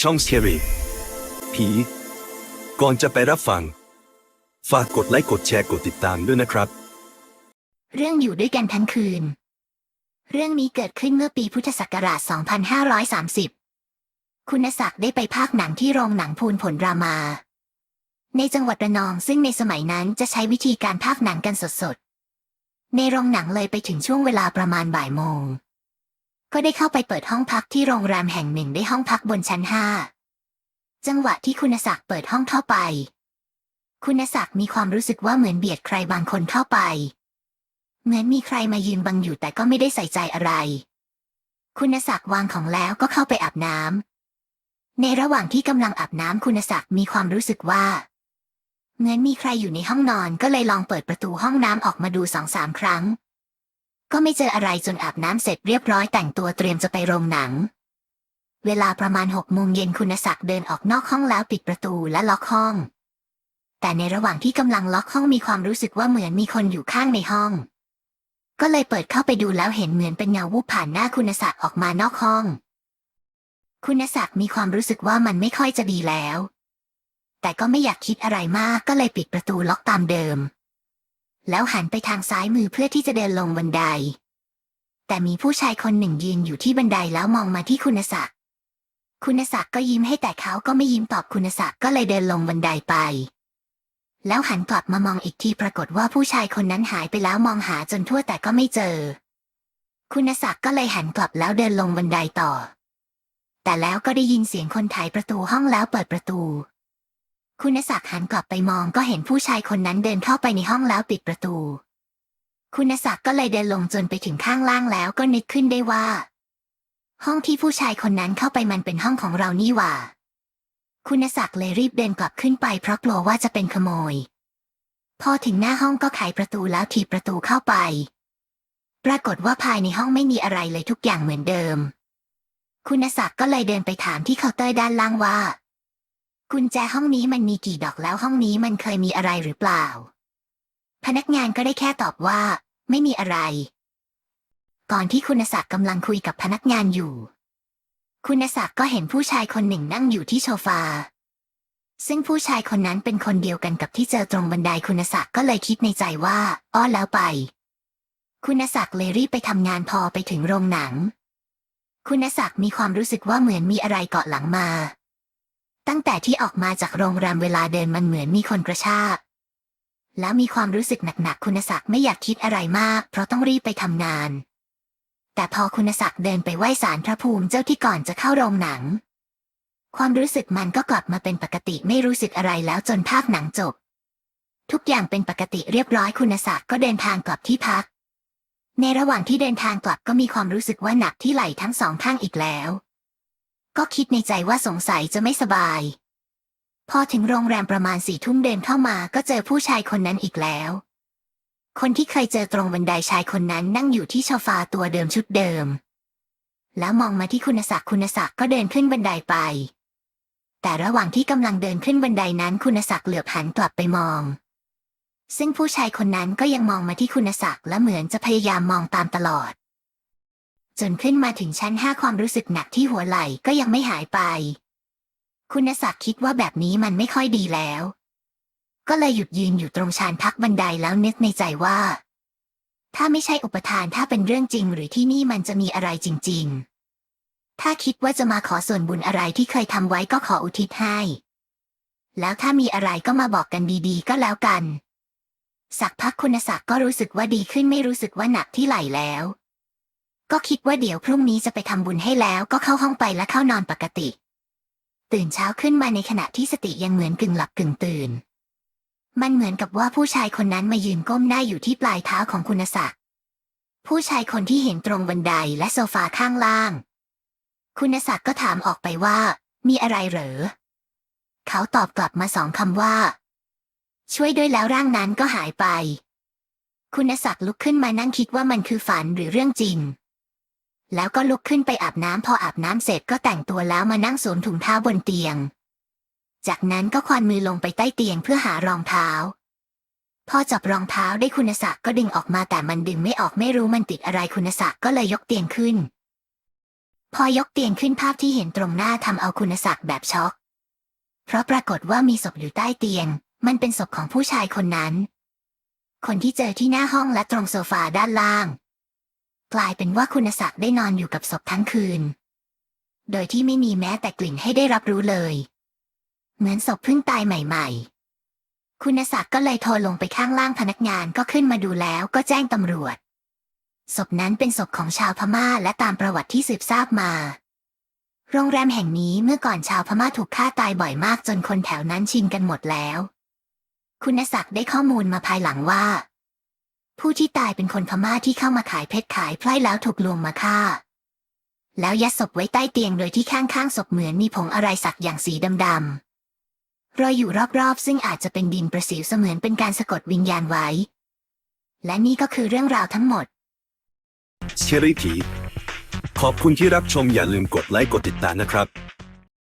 ช่องเชียรีผี ก่อนจะไปรับฟัง ฝากกดไลค์กดแชร์กดติดตามด้วยนะครับ เรื่องอยู่ด้วยกันทั้งคืน เรื่องนี้เกิดขึ้นเมื่อปีพุทธศักราช 2530 คุณศักดิ์ได้ไปภาคหนังที่โรงหนังพูนผลรามา ในจังหวัดระนองซึ่งในสมัยนั้นจะใช้วิธีการภาคหนังกันสดๆ ในโรงหนังเลยไปถึงช่วงเวลาประมาณบ่ายโมง ก็ได้เข้าไปเปิดห้องพักที่โรงแรมแห่งหนึ่งได้ห้องพักบนชั้นห้าจังหวะที่คุณศักดิ์เปิดห้องเข้าไป คุณศักดิ์มีความรู้สึกว่าเหมือนเบียดใครบางคนเข้าไป เหมือนมีใครมายืนบังอยู่แต่ก็ไม่ได้ใส่ใจอะไร คุณศักดิ์วางของแล้วก็เข้าไปอาบน้ำในระหว่างที่กำลังอาบน้ำคุณศักดิ์มีความรู้สึกว่า เหมือนมีใครอยู่ในห้องนอนก็เลยลองเปิดประตูห้องน้ำออกมาดูสองสามครั้ง ก็ไม่เจออะไรจนอาบน้ำเสร็จเรียบร้อยแต่งตัวเตรียมจะไปโรงหนัง เวลาประมาณหกโมงเย็นคุณศักดิ์เดินออกนอกห้องแล้วปิดประตูและล็อกห้อง แต่ในระหว่างที่กำลังล็อกห้องมีความรู้สึกว่าเหมือนมีคนอยู่ข้างในห้อง ก็เลยเปิดเข้าไปดูแล้วเห็นเหมือนเป็นเงาวูบผ่านหน้าคุณศักดิ์ออกมานอกห้อง คุณศักดิ์มีความรู้สึกว่ามันไม่ค่อยจะดีแล้ว แต่ก็ไม่อยากคิดอะไรมากก็เลยปิดประตูล็อกตามเดิม แล้วหันไปทางซ้ายมือเพื่อที่จะเดินลงบันได แต่มีผู้ชายคนหนึ่งยืนอยู่ที่บันไดแล้วมองมาที่คุณศักดิ์คุณศักดิ์ก็ยิ้มให้แต่เขาก็ไม่ยิ้มตอบคุณศักดิ์ก็เลยเดินลงบันไดไป แล้วหันกลับมามองอีกทีปรากฏว่าผู้ชายคนนั้นหายไปแล้วมองหาจนทั่วแต่ก็ไม่เจอ คุณศักดิ์ก็เลยหันกลับแล้วเดินลงบันไดต่อ แต่แล้วก็ได้ยินเสียงคนไถประตูห้องแล้วเปิดประตู คุณศักดิ์หันกลับไปมองก็เห็นผู้ชายคนนั้นเดินเข้าไปในห้องแล้วปิดประตู คุณศักดิ์ก็เลยเดินลงจนไปถึงข้างล่างแล้วก็นึกขึ้นได้ว่า ห้องที่ผู้ชายคนนั้นเข้าไปมันเป็นห้องของเรานี่หว่า คุณศักดิ์เลยรีบเดินกลับขึ้นไปเพราะกลัวว่าจะเป็นขโมย พอถึงหน้าห้องก็ไขประตูแล้วถีบประตูเข้าไป ปรากฏว่าภายในห้องไม่มีอะไรเลยทุกอย่างเหมือนเดิม คุณศักดิ์ก็เลยเดินไปถามที่เคาน์เตอร์ด้านล่างว่า กุญแจห้องนี้มันมีกี่ดอกแล้วห้องนี้มันเคยมีอะไรหรือเปล่า พนักงานก็ได้แค่ตอบว่า ไม่มีอะไร ก่อนที่คุณศักดิ์กำลังคุยกับพนักงานอยู่ คุณศักดิ์ก็เห็นผู้ชายคนหนึ่งนั่งอยู่ที่โซฟา ซึ่งผู้ชายคนนั้นเป็นคนเดียวกันกับที่เจอตรงบันไดคุณศักดิ์ก็เลยคิดในใจว่า อ้อแล้วไป คุณศักดิ์เลยรีบไปทำงานพอไปถึงโรงหนัง คุณศักดิ์มีความรู้สึกว่าเหมือนมีอะไรเกาะหลังมา ตั้งแต่ที่ออกมาจากโรงแรมเวลาเดินมันเหมือนมีคนกระชาก แล้วมีความรู้สึกหนักๆคุณศักดิ์ไม่อยากคิดอะไรมาก เพราะต้องรีบไปทำงาน แต่พอคุณศักดิ์เดินไปไหว้ศาลพระภูมิเจ้าที่ก่อนจะเข้าโรงหนัง ความรู้สึกมันก็กลับมาเป็นปกติไม่รู้สึกอะไรแล้วจนภาคหนังจบ ทุกอย่างเป็นปกติเรียบร้อยคุณศักดิ์ก็เดินทางกลับที่พัก ในระหว่างที่เดินทางกลับก็มีความรู้สึกว่าหนักที่ไหล่ทั้งสองข้างอีกแล้ว ก็คิดในใจว่าสงสัยจะไม่สบาย พอถึงโรงแรมประมาณสี่ทุ่มเดินเข้ามาก็เจอผู้ชายคนนั้นอีกแล้ว คนที่เคยเจอตรงบันไดชายคนนั้นนั่งอยู่ที่โซฟาตัวเดิมชุดเดิม แล้วมองมาที่คุณศักดิ์คุณศักดิ์ก็เดินขึ้นบันไดไป แต่ระหว่างที่กำลังเดินขึ้นบันไดนั้นคุณศักดิ์เหลือบหันกลับไปมอง ซึ่งผู้ชายคนนั้นก็ยังมองมาที่คุณศักดิ์และเหมือนจะพยายามมองตามตลอด จนขึ้นมาถึงชั้นห้าความรู้สึกหนักที่หัวไหล่ก็ยังไม่หายไป คุณศักดิ์คิดว่าแบบนี้มันไม่ค่อยดีแล้ว ก็เลยหยุดยืนอยู่ตรงชานพักบันไดแล้วนึกในใจว่า ถ้าไม่ใช่อุปทานถ้าเป็นเรื่องจริงหรือที่นี่มันจะมีอะไรจริง ๆ ถ้าคิดว่าจะมาขอส่วนบุญอะไรที่เคยทำไว้ก็ขออุทิศให้ แล้วถ้ามีอะไรก็มาบอกกันดีๆ ก็แล้วกัน สักพักคุณศักดิ์ก็รู้สึกว่าดีขึ้นไม่รู้สึกว่าหนักที่ไหล่แล้ว ก็คิดว่าเดี๋ยวพรุ่งนี้จะไปทำบุญให้แล้วก็เข้าห้องไปและเข้านอนปกติ ตื่นเช้าขึ้นมาในขณะที่สติยังเหมือนกึ่งหลับกึ่งตื่น มันเหมือนกับว่าผู้ชายคนนั้นมายืนก้มหน้าอยู่ที่ปลายเท้าของคุณศักดิ์ผู้ชายคนที่เห็นตรงบันไดและโซฟาข้างล่าง คุณศักดิ์ก็ถามออกไปว่า มีอะไรเหรอ เขาตอบกลับมาสองคำว่า ช่วยด้วยแล้วร่างนั้นก็หายไป คุณศักดิ์ลุกขึ้นมานั่งคิดว่ามันคือฝันหรือเรื่องจริง แล้วก็ลุกขึ้นไปอาบน้ำพออาบน้ำเสร็จก็แต่งตัวแล้วมานั่งสวมถุงเท้าบนเตียง จากนั้นก็ควานมือลงไปใต้เตียงเพื่อหารองเท้า พอจับรองเท้าได้คุณศักดิ์ก็ดึงออกมาแต่มันดึงไม่ออกไม่รู้มันติดอะไรคุณศักดิ์ก็เลยยกเตียงขึ้น พอยกเตียงขึ้นภาพที่เห็นตรงหน้าทำเอาคุณศักดิ์แบบช็อก เพราะปรากฏว่ามีศพอยู่ใต้เตียง มันเป็นศพของผู้ชายคนนั้น คนที่เจอที่หน้าห้องและตรงโซฟาด้านล่าง กลายเป็นว่าคุณศักดิ์ได้นอนอยู่กับศพทั้งคืน โดยที่ไม่มีแม้แต่กลิ่นให้ได้รับรู้เลย เหมือนศพเพิ่งตายใหม่ ๆ คุณศักดิ์ก็เลยโทรลงไปข้างล่างพนักงานก็ขึ้นมาดูแล้วก็แจ้งตำรวจ ศพนั้นเป็นศพของชาวพม่าและตามประวัติที่สืบทราบมา โรงแรมแห่งนี้เมื่อก่อนชาวพม่าถูกฆ่าตายบ่อยมากจนคนแถวนั้นชินกันหมดแล้ว คุณศักดิ์ได้ข้อมูลมาภายหลังว่า ผู้ที่ตายเป็นคนพม่าที่เข้ามาขายเพชรขายไพร่แล้วถูกลวงมาฆ่า แล้วยัดศพไว้ใต้เตียงโดยที่ข้างๆศพเหมือนมีผงอะไรสักอย่างสีดำๆรอยอยู่รอบๆ ซึ่งอาจจะเป็นดินประสิวเสมือนเป็นการสะกดวิญญาณไว้ และนี่ก็คือเรื่องราวทั้งหมด เชอรี่ผีขอบคุณที่รับชมอย่าลืมกดไลค์กดติดตามนะครับ